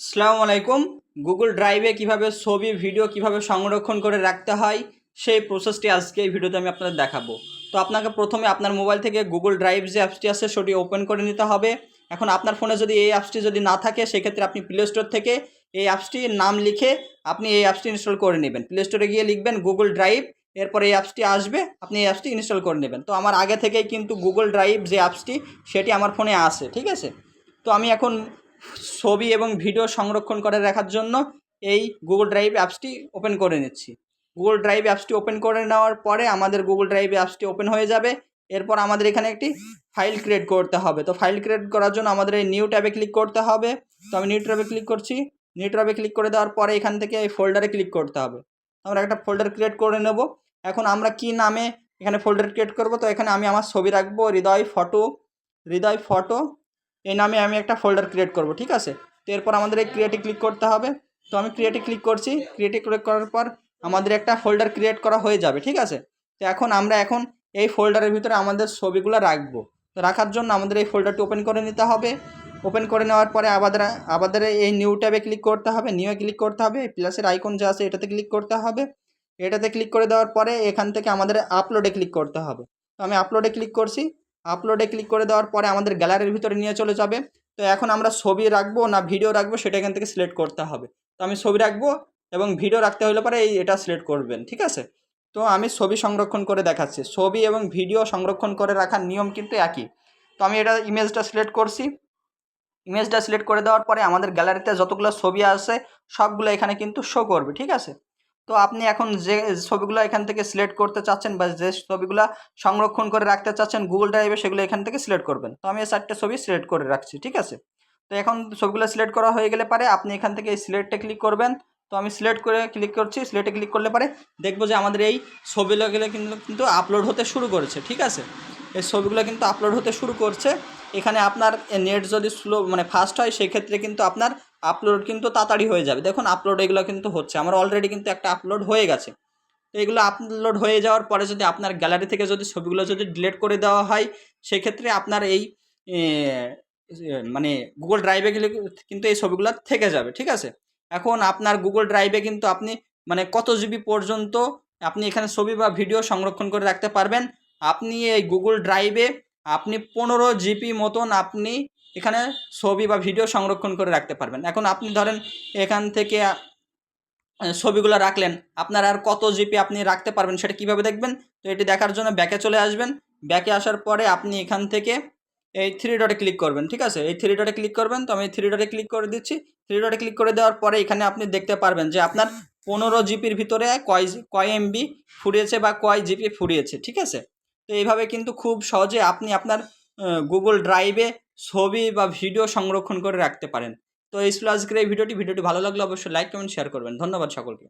আসসালামু আলাইকুম। গুগল ড্রাইভে কীভাবে ছবি, ভিডিও কীভাবে সংরক্ষণ করে রাখতে হয়, সেই প্রসেসটি আজকে এই ভিডিওতে আমি আপনাদের দেখাবো। তো আপনাকে প্রথমে আপনার মোবাইল থেকে গুগল ড্রাইভ যে অ্যাপসটি আছে, সেটি ওপেন করে নিতে হবে। এখন আপনার ফোনে যদি এই অ্যাপসটি যদি না থাকে, সেক্ষেত্রে আপনি প্লে স্টোর থেকে এই অ্যাপসটির নাম লিখে আপনি এই অ্যাপসটি ইনস্টল করে নেবেন। প্লে স্টোরে গিয়ে লিখবেন গুগল ড্রাইভ, এরপর এই অ্যাপসটি আসবে, আপনি এই অ্যাপসটি ইনস্টল করে নেবেন। তো আমার আগে থেকেই কিন্তু গুগল ড্রাইভ যে অ্যাপসটি, সেটি আমার ফোনে আসে ঠিক আছে? তো আমি এখন ছবি এবং ভিডিও সংরক্ষণ করে রাখার জন্য এই গুগল ড্রাইভ অ্যাপসটি ওপেন করে নিচ্ছি। গুগল ড্রাইভ অ্যাপসটি ওপেন করে নেওয়ার পরে আমাদের গুগল ড্রাইভ অ্যাপসটি ওপেন হয়ে যাবে। এরপর আমাদের এখানে একটি ফাইল ক্রিয়েট করতে হবে। তো ফাইল ক্রিয়েট করার জন্য আমাদের এই নিউ ট্যাবে ক্লিক করতে হবে। তো আমি নিউ ট্যাবে ক্লিক করছি। নিউ ট্যাবে ক্লিক করে দেওয়ার পরে এখান থেকে এই ফোল্ডারে ক্লিক করতে হবে। আমরা একটা ফোল্ডার ক্রিয়েট করে নেব। এখন আমরা কি নামে এখানে ফোল্ডার ক্রিয়েট করব? তো এখানে আমি আমার ছবি রাখব। হৃদয় ফটো হৃদয় ফটো এই নামে আমি একটা ফোল্ডার ক্রিয়েট করব, ঠিক আছে? তো এরপর আমাদের এই ক্রিয়েটে ক্লিক করতে হবে। তো আমি ক্রিয়েটে ক্লিক করছি ক্রিয়েটে ক্লিক করার পর আমাদের একটা ফোল্ডার ক্রিয়েট করা হয়ে যাবে, ঠিক আছে? তো এখন আমরা এখন এই ফোল্ডারের ভিতরে আমাদের ছবিগুলো রাখব। তো রাখার জন্য আমাদের এই ফোল্ডারটি ওপেন করে নিতে হবে। ওপেন করে নেওয়ার পরে আবার আমাদের এই নিউ ট্যাবে ক্লিক করতে হবে। নিউয়ে ক্লিক করতে হবে। প্লাসের আইকন যা আছে এটাতে ক্লিক করতে হবে। এটাতে ক্লিক করে দেওয়ার পরে এখান থেকে আমাদের আপলোডে ক্লিক করতে হবে। তো আমি আপলোডে ক্লিক করছি। আপলোডে ক্লিক করে দেওয়ার পরে আমাদের গ্যালারির ভিতরে নিয়ে চলে যাবে। তো এখন আমরা ছবি রাখব না ভিডিও রাখব, সেটা এখান থেকে সিলেক্ট করতে হবে। তো আমি ছবি রাখব এবং ভিডিও রাখতে হলে পরে এই এটা সিলেক্ট করবেন, ঠিক আছে? তো আমি ছবি সংরক্ষণ করে দেখাচ্ছি। ছবি এবং ভিডিও সংরক্ষণ করে রাখার নিয়ম কিন্তু একই। তো আমি এটা ইমেজটা সিলেক্ট করছি। ইমেজটা সিলেক্ট করে দেওয়ার পরে আমাদের গ্যালারিতে যতগুলো ছবি আছে, সবগুলো এখানে কিন্তু শো করবে, ঠিক আছে? তো আপনি এখন যে ছবিগুলো এখান থেকে সিলেক্ট করতে চাচ্ছেন বা যে ছবিগুলো সংরক্ষণ করে রাখতে চাচ্ছেন গুগল ড্রাইভে সেগুলো এখান থেকে সিলেক্ট করবেন। তো আমি এই চারটে ছবি সিলেক্ট করে রাখছি, ঠিক আছে? তো এখন ছবিগুলো সিলেক্ট করা হয়ে গেলে পারে আপনি এখান থেকে এই সিলেক্টে ক্লিক করবেন। তো আমি সিলেক্ট করে ক্লিক করছি সিলেক্টে ক্লিক করলে পারে দেখব যে আমাদের এই ছবিগুলো কিন্তু কিন্তু আপলোড হতে শুরু করেছে, ঠিক আছে? এই ছবিগুলো কিন্তু আপলোড হতে শুরু করছে। এখানে আপনার নেট যদি স্লো মানে ফাস্ট হয়, সেক্ষেত্রে কিন্তু আপনার আপলোড কিন্তু তাড়াতাড়ি হয়ে যাবে। দেখুন আপলোড এগুলো কিন্তু হচ্ছে। আমার অলরেডি কিন্তু একটা আপলোড হয়ে গেছে। তো এগুলো আপলোড হয়ে যাওয়ার পরে যদি আপনার গ্যালারি থেকে যদি ছবিগুলো যদি ডিলিট করে দেওয়া হয়, সেক্ষেত্রে আপনার এই মানে গুগল ড্রাইভে গেলে কিন্তু এই ছবিগুলো থেকে যাবে। ঠিক আছে? এখন আপনার গুগল ড্রাইভে কিন্তু আপনি মানে কত জিবি পর্যন্ত আপনি এখানে ছবি বা ভিডিও সংরক্ষণ করে রাখতে পারবেন। আপনি এই গুগল ড্রাইভে আপনি পনেরো জিপি মতন আপনি এখানে ছবি বা ভিডিও সংরক্ষণ করে রাখতে পারবেন। এখন আপনি ধরেন এখান থেকে ছবিগুলো রাখলেন, আপনার আর কত জিপি আপনি রাখতে পারবেন সেটা কীভাবে দেখবেন? তো এটি দেখার জন্য ব্যাকে চলে আসবেন। ব্যাকে আসার পরে আপনি এখান থেকে এই থ্রি ডটে ক্লিক করবেন, ঠিক আছে? এই থ্রি ডটে ক্লিক করবেন, তো আমি থ্রি ডটে ক্লিক করে দিচ্ছি। থ্রি ডটে ক্লিক করে দেওয়ার পরে এখানে আপনি দেখতে পারবেন যে আপনার পনেরো জিপির ভিতরে কয় কয় এমবি ফুরিয়েছে বা কয় জিপি ফুরিয়েছে, ঠিক আছে? তো এইভাবে কিন্তু খুব সহজে আপনি আপনার গুগল ড্রাইভে ছবি বা ভিডিও সংরক্ষণ করে রাখতে পারেন। তো এই ছিল আজকের ভিডিওটি। ভিডিওটি ভালো লাগলে অবশ্যই লাইক কমেন্ট শেয়ার করবেন। ধন্যবাদ সকলকে।